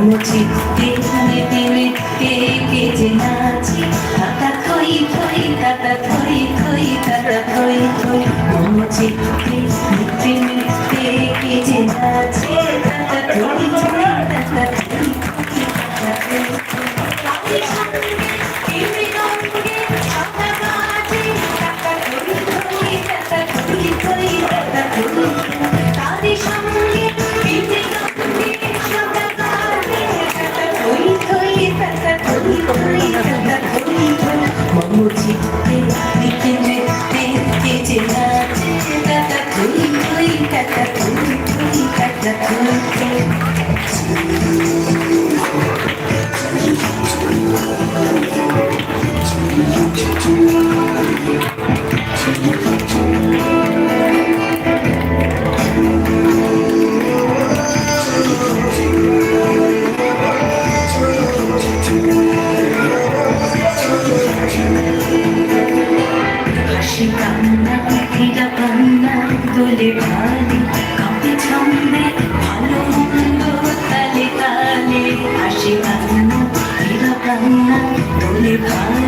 চিত্তে মনেতে নৃত্যে কে যে নাচে তাতা থই থই তাতা থই থই তাতা থই থই মন চিত্তে নৃত্যে নৃত্যে কে যে নাচে তাতা থই থই তাতা থই থই তাতা থই থই পাখিটা কান্না দোলে ঢালি কাঁপে ছন্দে ভালো মন্দ তালে তালে, হাসি কান্না এরা কান্না দোলে ভালো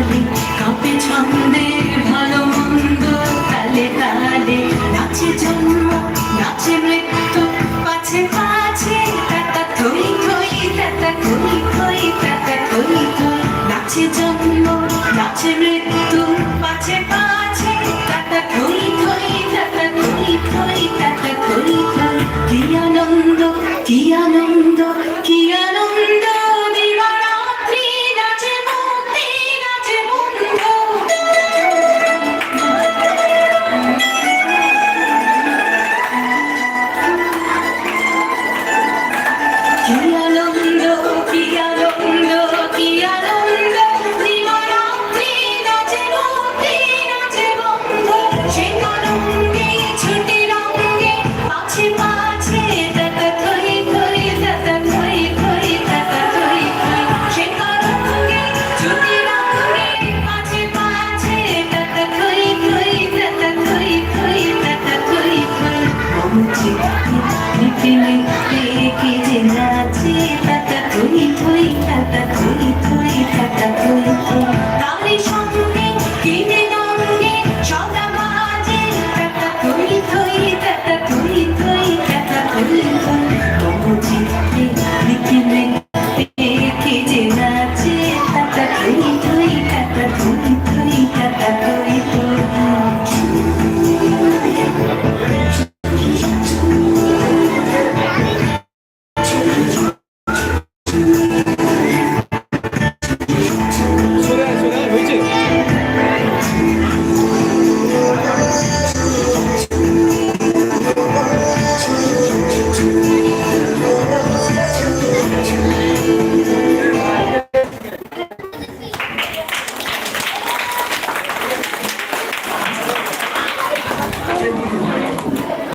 কি যে নাচে পাতা খুই খুই পাতা খুই